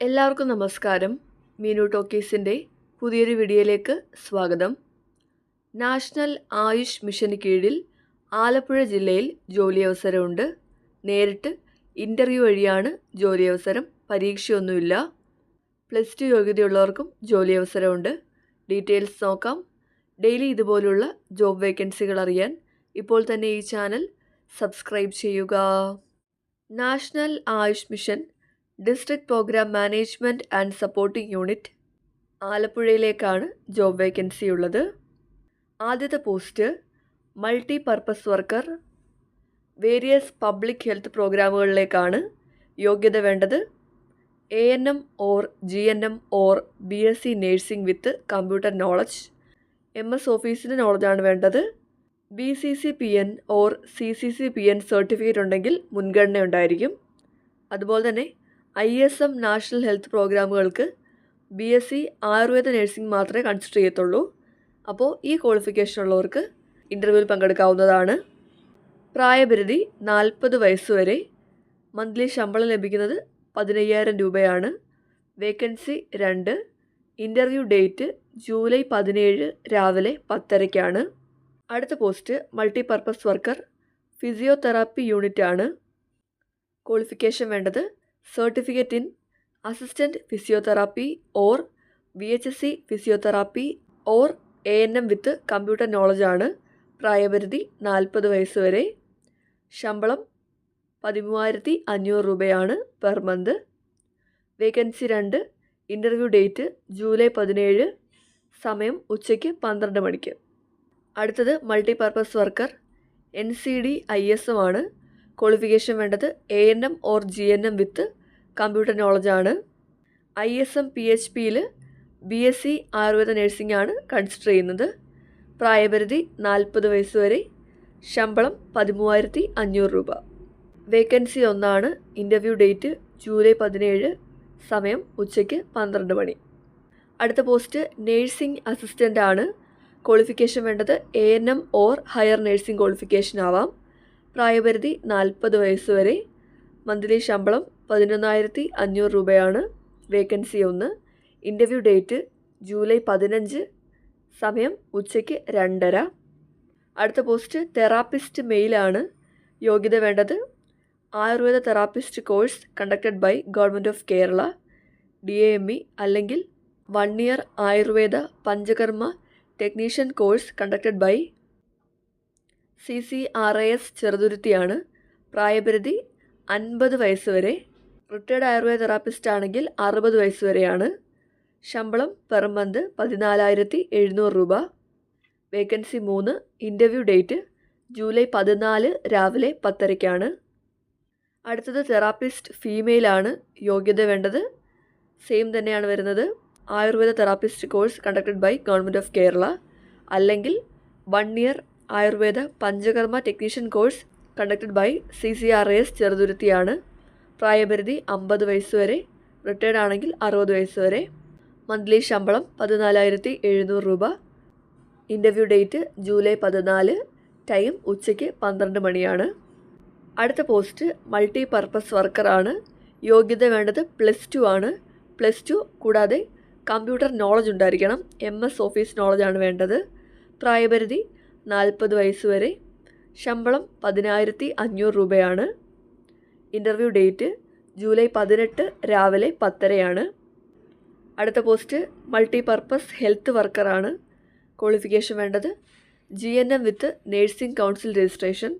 എല്ലാവർക്കും നമസ്കാരം. മീനു ടോക്കീസിന്റെ പുതിയൊരു വീഡിയോയിലേക്ക് സ്വാഗതം. നാഷണൽ ആയുഷ് മിഷന് കീഴിൽ ആലപ്പുഴ ജില്ലയിൽ ജോലി അവസരമുണ്ട് നേരിട്ട് ഇന്റർവ്യൂ വഴിയാണ് ജോലി അവസരം പരീക്ഷയൊന്നുമില്ല. പ്ലസ് ടു യോഗ്യതയുള്ളവർക്കും ജോലി അവസരമുണ്ട് ഡീറ്റെയിൽസ് നോക്കാം. ഡെയിലി ഇതുപോലുള്ള ജോബ് വേക്കൻസികൾ അറിയാൻ ഇപ്പോൾ തന്നെ ഈ ചാനൽ സബ്സ്ക്രൈബ് ചെയ്യുക. National Ayush mission district programme management and supporting unit ആലപ്പുഴയിലേക്കാണ് job vacancy ഉള്ളത്. ആദ്യത്തെ post multipurpose worker. Various public health പ്രോഗ്രാമുകളിലേക്കാണ് യോഗ്യത വേണ്ടത്. A N M or G N M or B S C nursing with computer knowledge. M S ഓഫീസിന്റെ നോളജാണ് വേണ്ടത്. B C C P N or C C C P N certificate ഉണ്ടെങ്കിൽ മുൻഗണന ഉണ്ടായിരിക്കും അതുപോലെ തന്നെ I S M national health പ്രോഗ്രാമുകൾക്ക് B S C Ayurveda nursing മാത്രമേ consider ചെയ്യത്തുള്ളൂ. അപ്പോൾ ഈ ക്വാളിഫിക്കേഷൻ ഉള്ളവർക്ക് ഇന്റർവ്യൂവിൽ പങ്കെടുക്കാവുന്നതാണ്. പ്രായപരിധി നാൽപ്പത് വയസ്സ് വരെ. മന്ത്ലി ശമ്പളം ലഭിക്കുന്നത് പതിനയ്യായിരം രൂപയാണ്. വേക്കൻസി രണ്ട്. ഇന്റർവ്യൂ ഡേറ്റ് ജൂലൈ പതിനേഴ് രാവിലെ പത്തരയ്ക്കാണ്. അടുത്ത പോസ്റ്റ് മൾട്ടിപർപ്പസ് വർക്കർ ഫിസിയോതെറാപ്പി യൂണിറ്റാണ്. ക്വാളിഫിക്കേഷൻ വേണ്ടത് certificate in assistant physiotherapy or V H S C physiotherapy or A N M with computer നോളജാണ് പ്രായപരിധി നാൽപ്പത് വയസ്സ് വരെ. ശമ്പളം പതിമൂവായിരത്തി അഞ്ഞൂറ് രൂപയാണ് പെർ മന്ത് വേക്കൻസി രണ്ട് ഇന്റർവ്യൂ ഡേറ്റ് ജൂലൈ പതിനേഴ് സമയം ഉച്ചയ്ക്ക് പന്ത്രണ്ട് മണിക്ക്. അടുത്തത് multipurpose worker N C D I S M ആണ്. ക്വാളിഫിക്കേഷൻ വേണ്ടത് A N M or G N M with computer നോളജാണ് I S M P H പിയിൽ B S C Ayurveda nursing ആണ് കൺസിഡർ ചെയ്യുന്നത്. പ്രായപരിധി നാൽപ്പത് വയസ്സ് വരെ ശമ്പളം പതിമൂവായിരത്തി അഞ്ഞൂറ് രൂപ. വേക്കൻസി ഒന്നാണ്. ഇന്റർവ്യൂ ഡേറ്റ് ജൂലൈ പതിനേഴ് സമയം ഉച്ചയ്ക്ക് പന്ത്രണ്ട് മണി. അടുത്ത പോസ്റ്റ് നേഴ്സിംഗ് അസിസ്റ്റന്റ് ആണ്. ക്വാളിഫിക്കേഷൻ വേണ്ടത് A N M or higher nursing qualification ആവാം. പ്രായപരിധി നാൽപ്പത് വയസ്സ് വരെ മന്ത്ലി ശമ്പളം പതിനൊന്നായിരത്തി അഞ്ഞൂറ് രൂപയാണ് വേക്കൻസി ഒന്ന്. ഇന്റർവ്യൂ ഡേറ്റ് ജൂലൈ പതിനഞ്ച് സമയം ഉച്ചയ്ക്ക് രണ്ടര. അടുത്ത പോസ്റ്റ് തെറാപ്പിസ്റ്റ് മെയിലാണ് യോഗ്യത വേണ്ടത്. Ayurveda therapist course conducted by government of Kerala D A M E അല്ലെങ്കിൽ one year Ayurveda panchakarma technician course conducted by C C R I S ചെറുതുരുത്തിയാണ്. പ്രായപരിധി അൻപത് വയസ്സ് വരെ. റിട്ടയർഡ് ആയുർവേദ തെറാപ്പിസ്റ്റ് ആണെങ്കിൽ അറുപത് വയസ്സ് വരെയാണ് ശമ്പളം പെർ മന്ത് പതിനാലായിരത്തി എഴുന്നൂറ് രൂപ. വേക്കൻസി മൂന്ന് ഇന്റർവ്യൂ ഡേറ്റ് ജൂലൈ പതിനാല് രാവിലെ പത്തരയ്ക്കാണ്. അടുത്തത് തെറാപ്പിസ്റ്റ് ഫീമെയിലാണ് യോഗ്യത വേണ്ടത്. സെയിം തന്നെയാണ് വരുന്നത്. Ayurveda therapist course conducted by government of Kerala. അല്ലെങ്കിൽ one year Ayurveda panchakarma technician course conducted by C C R S ചെറുതുരുത്തിയാണ്. പ്രായപരിധി അമ്പത് വയസ്സ് വരെ റിട്ടയർഡ് ആണെങ്കിൽ അറുപത് വയസ്സ് വരെ. മന്ത്ലി ശമ്പളം പതിനാലായിരത്തി എഴുന്നൂറ് രൂപ. ഇന്റർവ്യൂ ഡേറ്റ് ജൂലൈ പതിനാല് ടൈം ഉച്ചയ്ക്ക് പന്ത്രണ്ട് മണിയാണ്. അടുത്ത പോസ്റ്റ് മൾട്ടി പർപ്പസ് വർക്കറാണ് യോഗ്യത വേണ്ടത് പ്ലസ് ടു ആണ്. പ്ലസ് ടു കൂടാതെ കമ്പ്യൂട്ടർ നോളജ് ഉണ്ടായിരിക്കണം. എം എസ് ഓഫീസ് നോളജാണ് വേണ്ടത്. പ്രായപരിധി നാൽപ്പത് വയസ്സ് വരെ. ശമ്പളം പതിനായിരത്തി അഞ്ഞൂറ് രൂപയാണ്. ഇന്റർവ്യൂ ഡേറ്റ് ജൂലൈ പതിനെട്ട് രാവിലെ പത്തരയാണ്. അടുത്ത പോസ്റ്റ് മൾട്ടി പർപ്പസ് ഹെൽത്ത് വർക്കറാണ് ക്വാളിഫിക്കേഷൻ വേണ്ടത്. G N M with nursing council registration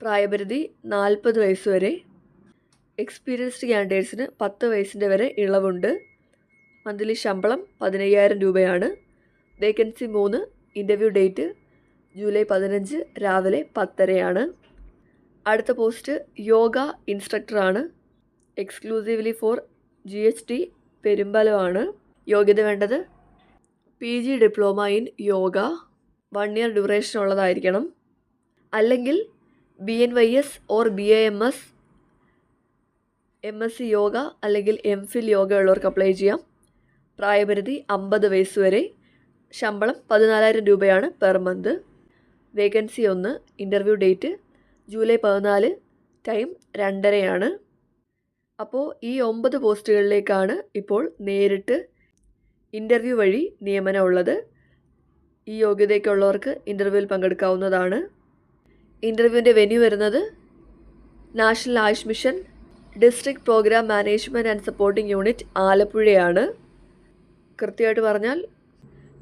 പ്രായപരിധി നാൽപ്പത് വയസ്സ് വരെ. എക്സ്പീരിയൻസ്ഡ് ക്യാൻഡിഡേറ്റ്സിന് പത്ത് വയസ്സിന്റെ വരെ ഇളവുണ്ട്. മന്ത്ലി ശമ്പളം പതിനയ്യായിരം രൂപയാണ്. വേക്കൻസി മൂന്ന് ഇന്റർവ്യൂ ഡേറ്റ് ജൂലൈ പതിനഞ്ച് രാവിലെ പത്തരയാണ്. അടുത്ത post yoga ഇൻസ്ട്രക്ടറാണ്. Exclusively for G H T പെരുമ്പലമാണ് യോഗ്യത വേണ്ടത്. P G diploma in yoga one year duration ഉള്ളതായിരിക്കണം. അല്ലെങ്കിൽ B N Y S or B A M S M S C yoga അല്ലെങ്കിൽ എം ഫിൽ യോഗ ഉള്ളവർക്ക് അപ്ലൈ ചെയ്യാം. പ്രായപരിധി അമ്പത് വയസ്സ് വരെ. ശമ്പളം പതിനാലായിരം രൂപയാണ് പെർ മന്ത്. വേക്കൻസി ഒന്ന് ഇന്റർവ്യൂ ഡേറ്റ് ജൂലൈ പതിനാല് ടൈം രണ്ടരയാണ്. അപ്പോൾ ഈ ഒമ്പത് പോസ്റ്റുകളിലേക്കാണ് ഇപ്പോൾ നേരിട്ട് ഇന്റർവ്യൂ വഴി നിയമനം ഉള്ളത്. ഈ യോഗ്യതയ്ക്കുള്ളവർക്ക് ഇന്റർവ്യൂവിൽ പങ്കെടുക്കാവുന്നതാണ്. ഇന്റർവ്യൂവിന്റെ വെന്യൂ വരുന്നത് national Ayush mission district programme management and supporting unit ആലപ്പുഴയാണ്. കൃത്യമായിട്ട് പറഞ്ഞാൽ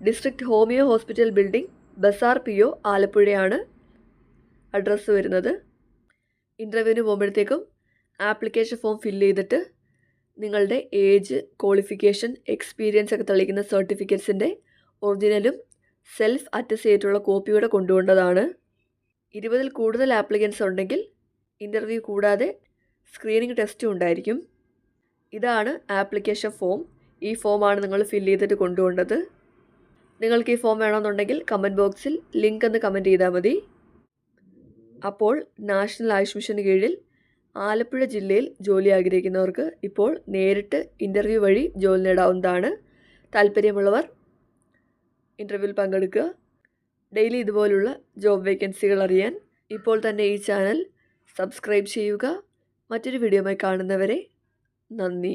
district homoeo hospital building Bazar P O ആലപ്പുഴയാണ്. Address വരുന്നത്. ഇന്റർവ്യൂവിന് പോകുമ്പോഴത്തേക്കും ആപ്ലിക്കേഷൻ ഫോം ഫില്ല് ചെയ്തിട്ട് നിങ്ങളുടെ ഏജ് ക്വാളിഫിക്കേഷൻ എക്സ്പീരിയൻസ് ഒക്കെ തെളിയിക്കുന്ന സർട്ടിഫിക്കറ്റ്സിന്റെ ഒറിജിനലും സെൽഫ് അറ്റസ്റ്റ് ചെയ്തിട്ടുള്ള കോപ്പിയൂടെ കൊണ്ടുപോകേണ്ടതാണ് ഇരുപതിൽ കൂടുതൽ ആപ്ലിക്കൻസ് ഉണ്ടെങ്കിൽ ഇന്റർവ്യൂ കൂടാതെ സ്ക്രീനിങ് ടെസ്റ്റും ഉണ്ടായിരിക്കും. ഇതാണ് ആപ്ലിക്കേഷൻ ഫോം ഈ ഫോമാണ് നിങ്ങൾ ഫില്ല് ചെയ്തിട്ട് കൊണ്ടുപോകേണ്ടത് നിങ്ങൾക്ക് ഈ ഫോം വേണമെന്നുണ്ടെങ്കിൽ കമന്റ് ബോക്സിൽ ലിങ്ക് ഒന്ന് കമന്റ് ചെയ്താൽ മതി. അപ്പോൾ നാഷണൽ ആയുഷ് മിഷന് കീഴിൽ ആലപ്പുഴ ജില്ലയിൽ ജോലി ആഗ്രഹിക്കുന്നവർക്ക് ഇപ്പോൾ നേരിട്ട് ഇന്റർവ്യൂ വഴി ജോലി നേടാവുന്നതാണ്. താല്പര്യമുള്ളവർ ഇന്റർവ്യൂവിൽ പങ്കെടുക്കുക. ഡെയിലി ഇതുപോലുള്ള ജോബ് വേക്കൻസികൾ അറിയാൻ ഇപ്പോൾ തന്നെ ഈ ചാനൽ സബ്സ്ക്രൈബ് ചെയ്യുക. മറ്റൊരു വീഡിയോയുമായി കാണുന്നവരെ നന്ദി.